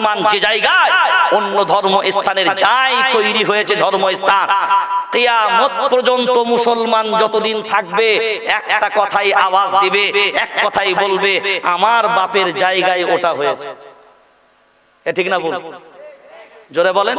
বর্তমান যে জায়গায় অন্য ধর্ম স্থানের যাই তৈরি হয়েছে, ধর্ম স্থান, কিয়ামত পর্যন্ত মুসলমান যতদিন থাকবে, একটা কথাই আওয়াজ দিবে, এক কথাই বলবে, আমার বাপের জায়গায় ওটা হয়েছে। ঠিক না বল জোরে বলেন।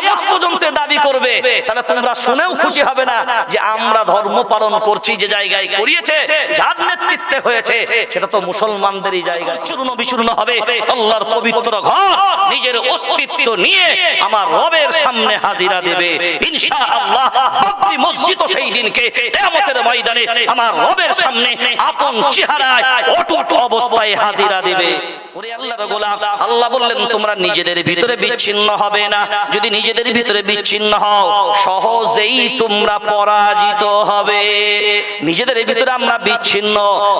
কেয়ামত পর্যন্ত দাবি করবে, তাহলে তোমরা শুনেও খুশি হবে না যে আমরা ধর্ম পালন করছি, যে জায়গায় করিয়েছে, যার নেতৃত্বে হয়েছে, সেটা তো মুসলমানদেরই জায়গা। চূর্ণ বিচূর্ণ হবে। আল্লাহর পবিত্র ঘর নিজের অস্তিত্ব নিয়ে আমার রবের সামনে হাজিরা দেবে। ইনশাআল্লাহ বাবরি মসজিদ সেই দিনকে, কিয়ামতের ময়দানে আমার রবের সামনে আপন চেহারায় অটুট অবস্থায় হাজিরা দেবে। ওরে আল্লাহর গোলাম, আল্লাহ বললেন, তোমরা নিজেদের ভিতরে বিচ্ছিন্ন হবে না। যদি নিজেদের ভিতরে বিচ্ছিন্ন হও। সহজেই তোমরা পরাজিত হবে। নিজেদের ভিতরে আমরা বিচ্ছিন্ন,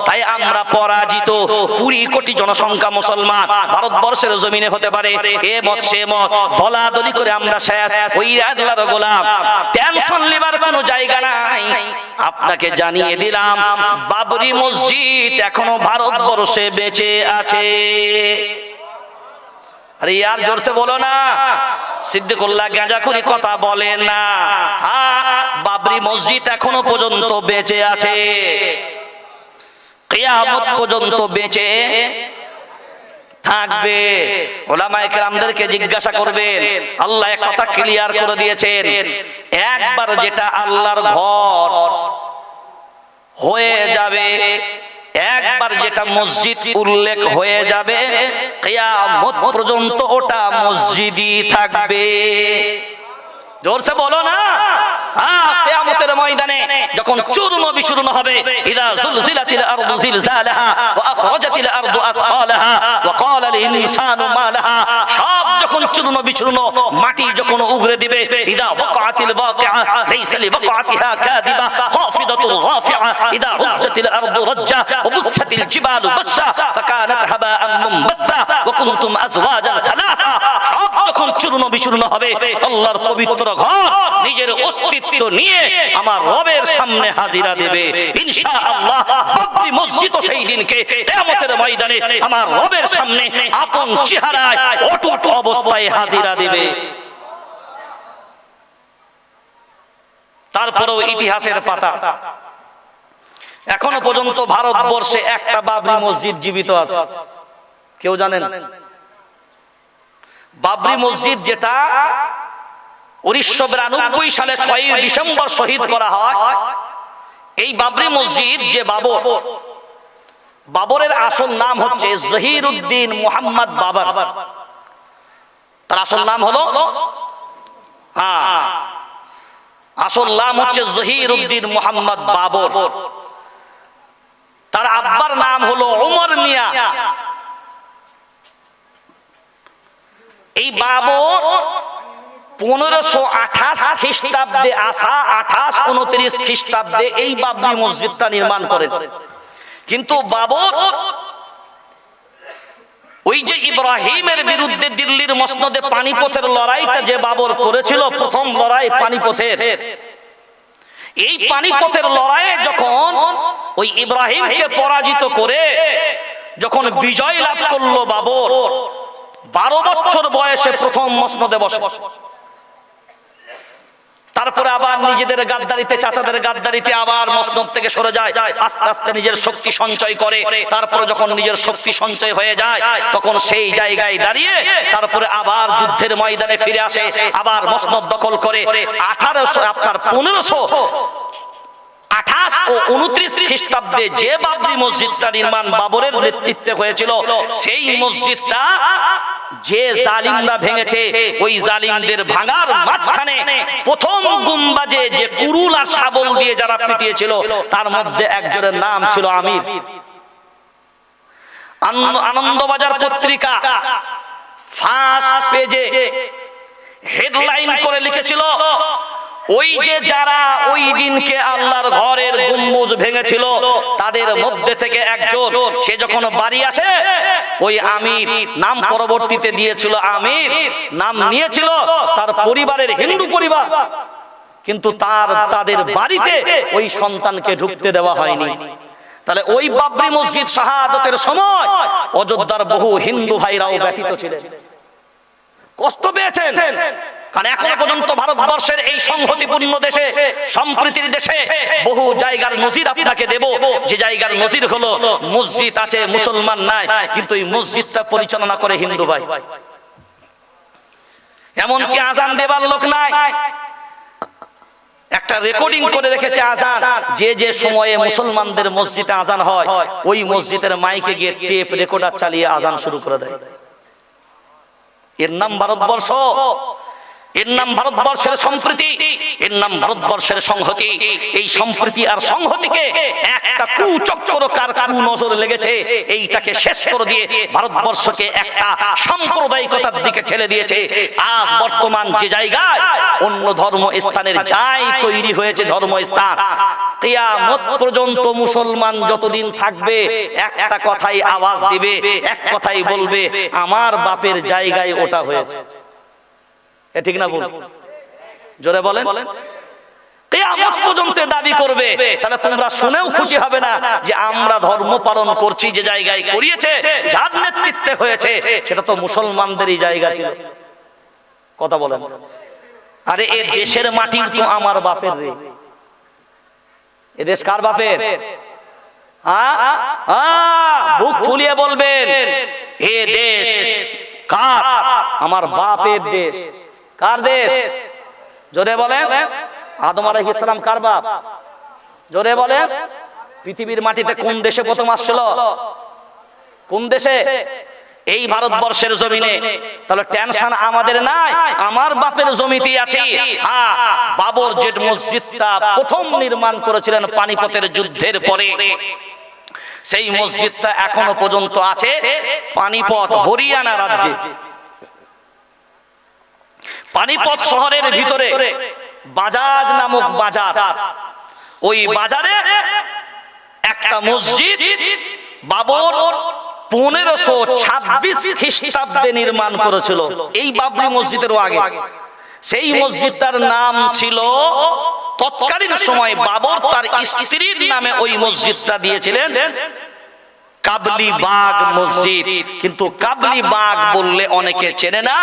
তাই আমরা পরাজিত। কুড়ি কোটি জনসংখ্যা মুসলমান ভারতবর্ষের জমিনে হতে পারে। এ মত, সে মত, দলাদলি করে আমরা শেষ। ওই আল্লাহর গোলাম টেনশন লিবার কোনো জায়গা নাই। আপনাকে জানিয়ে দিলাম, বাবরি মসজিদ এখনও ভারতবর্ষে বেঁচে আছে। আরে ইয়ার জোরসে বলো না। সিদ্দিকুল্লাহ কথা না। বাবরি মসজিদ এখনও পর্যন্ত বেঁচে আছে। পর্যন্ত বেঁচে থাকবে। ওলামায়ে জিজ্ঞাসা করবেন, আল্লাহ কথা ক্লিয়ার করে দিয়েছেন। একবার যেটা আল্লাহর ঘর হয়ে যাবে একবার যেটা মসজিদ উল্লেখ হয়ে যাবে কেয়ামত পর্যন্ত ওটা মসজিদই থাকবে। জোরসে বলো না। হ্যাঁ, কিয়ামতের ময়দানে যখন চূর্ণ বিচূর্ণ হবে ইদা জুলজিলাতিল আরদু জিলজালাহা ওয়া আখরাজাতিল আরদু আথকালাহা ওয়া ক্বালা লিল ইনসানু মা লাহা সব যখন চূর্ণ বিচূর্ণ মাটি যখন উগরে দিবে ইদা ওয়াকাতিল ওয়াকিআ লাইসা লিওয়াকাতিহা কাযিবা খাফিদাতুল রাফিআ ইদা রুজ্জাতিল আরদু রাজ্জা ওয়া বুসাতিল জিবালু বাসা ফাকানাত হাবাআন মুনবাত্তা ওয়া কুনতুম আজওয়াজান সালাসা যখন চূর্ণ বিচূর্ণ হবে, আল্লাহর পবিত্র ঘর নিজের অস্তিত্ব নিয়ে আমার রবের সামনে হাজিরা দেবে। ইনশাআল্লাহ বাবরি মসজিদ সেই দিনকে কিয়ামতের ময়দানে আমার রবের সামনে আপন চেহারায় অটুট অবস্থায় হাজিরা দেবে। তারপরেও ইতিহাসের পাতা। এখনও পর্যন্ত ভারতবর্ষে একটা বাবরি মসজিদ জীবিত আছে। কেউ জানেন? বাবরি মসজিদ যেটা উনিশশো বিরানব্বই সালে ছয় ডিসেম্বর শহীদ করা হয়। এই বাবরি মসজিদ যে বাবর বাবরের আসল নাম হচ্ছে জহির উদ্দিন মোহাম্মদ বাবর। তার আসল নাম হলো হ্যাঁ আসল নাম হচ্ছে জহির উদ্দিন মোহাম্মদ বাবর। তার আব্বার নাম হলো ওমর মিয়া। এই বাবর পনেরোশো আঠাশ খ্রিস্টাব্দে আসা আঠাশ উনত্রিশ খ্রিস্টাব্দে এই বাবরি মসজিদটা নির্মাণ করেন। কিন্তু বাবর ওই যে ইব্রাহিমের বিরুদ্ধে দিল্লির মসনদে পানিপথের লড়াইটা যে বাবর করেছিল, প্রথম লড়াই পানিপথের। এই পানিপথের লড়াইয়ে যখন ওই ইব্রাহিমকে পরাজিত করে, যখন বিজয় লাভ করল বাবর বারো বছর বয়সে প্রথম মসনদে বসে। তারপরে আবার নিজেদের গাদ্দারিতে, চাচাদের গাদ্দারিতে আবার মসনদ থেকে সরে যায়। আস্তে আস্তে নিজের শক্তি সঞ্চয় করে। তারপরে যখন নিজের শক্তি সঞ্চয় হয়ে যায়, তখন সেই জায়গায় দাঁড়িয়ে তারপরে আবার যুদ্ধের ময়দানে ফিরে আসে। আবার মসনদ দখল করে। আঠারোশো, আপনার পনেরোশো আঠাশ ও উনত্রিশ খ্রিস্টাব্দে যে বাবরি মসজিদটা নির্মাণ বাবরের নেতৃত্বে হয়েছিল, সেই মসজিদটা যে জালিমরা ভেঙেছে ওই জালিমদের ভাঙার মাঝখানে প্রথম গুম্বাজে যে কুরুল আর শাবল দিয়ে যারা পিটিয়েছিল তার মধ্যে একজনের নাম ছিল আমির। আনন্দবাজার পত্রিকা ফার্স্ট পেজে হেডলাইন করে লিখেছিল ওই যে যারা ওই দিনকে আল্লাহর ঘরের গম্বুজ ভেঙেছিল তাদের মধ্যে থেকে একজন সে যখন বাড়ি আসে ওই আমির নাম পরবর্তীতে দিয়েছিল আমির, নাম নিয়েছিল তার পরিবারের হিন্দু পরিবার। কিন্তু তার, তাদের বাড়িতে ওই সন্তানকে ঢুকতে দেওয়া হয়নি। তাহলে ওই বাবরি মসজিদ শাহাদতের সময় অযোধ্যার বহু হিন্দু ভাইরাও ব্যতীত ছিলেন। কষ্ট পেয়েছেন। কারণ এখনও পর্যন্ত ভারতবর্ষের এই সংহতিপূর্ণ দেশে সম্প্রীতির দেশে বহু জায়গার নজির আপনাকে দেব। যে জায়গার নজির হলো মসজিদ আছে মুসলমান নাই। কিন্তু এই মসজিদটা পরিচালনা করে হিন্দু ভাই। এমনকি আজান দেবার লোক নাই। একটা রেকর্ডিং করে রেখেছে আজান। যে যে সময়ে মুসলমানদের মসজিদে আজান হয় ওই মসজিদের মাইকে গিয়ে টেপ রেকর্ডার চালিয়ে আজান শুরু করে দেয়। এর নাম ভারতবর্ষ। এর নাম ভারতবর্ষের সম্প্রীতি, এর নাম ভারতবর্ষের সংহতি। এই সম্প্রীতি আর সংহতিকে একটা কুচক্র কার কু নজর লেগেছে, এইটাকে শেষ করে দিয়ে ভারতবর্ষকে একটা সাম্প্রদায়িকতার দিকে ঠেলে দিয়েছে। আজ বর্তমান যে জায়গায় অন্য ধর্ম স্থানের যাই তৈরি হয়েছে ধর্ম স্থান কিয়ামত পর্যন্ত মুসলমান যতদিন থাকবে, একটা কথাই আওয়াজ দিবে, এক কথাই বলবে, আমার বাপের জায়গায় ওটা হয়েছে। এ ঠিক না বল জোরে বলেন। কিয়ামত পর্যন্ত দাবি করবে। তাহলে তোমরা শুনেও খুশি হবে না যে আমরা ধর্ম পালন করছি যে জায়গায় করিয়েছে যার নেতৃত্বে হয়েছে সেটা তো মুসলমানদেরই জায়গা ছিল। কথা বলেন। আরে এ দেশের মাটি তো আমার বাপের রে। এ দেশ কার বাপের? বুক ফুলিয়ে বলবেন এ দেশ কার? আমার বাপের দেশ। কার দেশ? জোরে বলেন। আদম আলাইহিস ইসলাম কার বাপ? জোরে বলেন। পৃথিবীর মাটিতে কোন দেশে প্রথম আসছিল? কোন দেশে? এই ভারতবর্ষের জমিনে। তাহলে টেনশন আমাদের নাই। আমার বাপের জমিতে আছে। হ্যাঁ বাবর জেট মসজিদটা প্রথম নির্মাণ করেছিলেন পানিপথের যুদ্ধের পরে। সেই মসজিদটা এখনও পর্যন্ত আছে। পানিপথ হরিয়ানা রাজ্যে। পানিপথ শহরের ভিতরে বাজাজ নামক বাজার। ওই বাজারে একটা মসজিদ বাবর পনেরোশো ছাব্বিশ খ্রিস্টাব্দে নির্মাণ করেছিল। এই বাবরি মসজিদেরও আগে। সেই মসজিদটার নাম ছিল তৎকালীন সময় বাবর তার স্ত্রীর নামে ওই মসজিদটা দিয়েছিলেন। কাবলি বাগ মসজিদ। কিন্তু কাবলি বাগ বললে অনেকে চেনে না,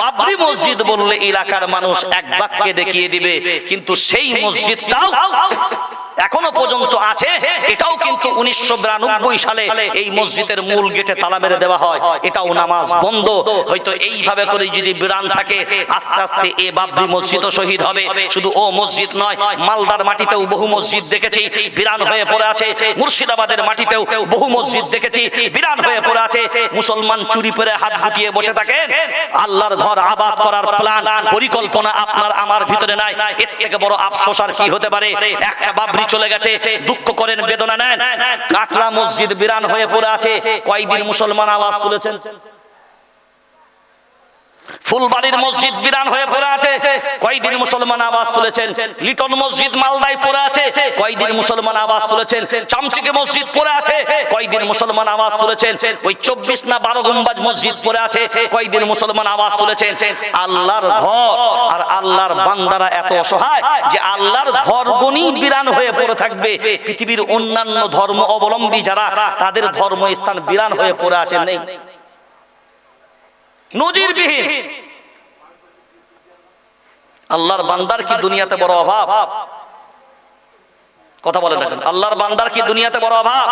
বাবরি মসজিদ বললে এলাকার মানুষ এক বাক্যে দেখিয়ে দিবে, কিন্তু সেই মসজিদটাও এখনও পর্যন্ত আছে। এটাও কিন্তু উনিশশো বিরানব্বই সালে এই মসজিদের মূল গেটে তালা মেরে দেওয়া হয়। এটাও নামাজ বন্ধ। হয়তো এইভাবে করে যদি বিরান থাকে আস্তে আস্তে এ বাবরি মসজিদও শহীদ হবে। শুধু ও মসজিদ নয় মালদার মাটিতেও বহু মসজিদ দেখেছি। বিরান হয়ে পড়ে আছে। মুর্শিদাবাদের মাটিতেও বহু মসজিদ দেখেছি। বিরান হয়ে পড়ে আছে। মুসলমান চুরি করে হাত গুটিয়ে বসে থাকেন? আল্লাহর ঘর আবাদ করার প্ল্যান পরিকল্পনা আপনার আমার ভিতরে নাই। এর থেকে বড় আফসোস আর কি হতে পারে একটা বাবরি চলে গেছে, দুঃখ করেন, বেদনা নেন। কাটরা মসজিদ বিরান হয়ে পড়ে আছে। কয়দিন মুসলমান আওয়াজ তুলেছেন? ফুলবাড়ির মসজিদ বিরান হয়ে পড়ে আছে। কয়দিন মুসলমান আওয়াজ তুলেছেন? লিটন মসজিদ মালদায় পড়ে আছে। কয়দিন মুসলমান আওয়াজ তুলেছেন? চামচিকে মসজিদ পড়ে আছে। কয়দিন মুসলমান আওয়াজ তুলেছেন? ওই চব্বিশ না বারো গুম্বাজ মসজিদ পড়ে আছে। কয়দিন মুসলমান আওয়াজ তুলেছেন? আল্লাহর ঘর। আর আল্লাহর বান্দারা এত অসহায় যে আল্লাহর ঘর ঘরগণই বিরান হয়ে পড়ে থাকবে। পৃথিবীর অন্যান্য ধর্ম অবলম্বী যারা, তাদের ধর্মস্থান বিরান হয়ে পড়ে আছে। নেই। নজিরবিহীন। আল্লাহর বান্দার কি দুনিয়াতে বড় অভাব? কথা বলে দেখেন আল্লাহর বান্দার কি দুনিয়াতে বড় অভাব?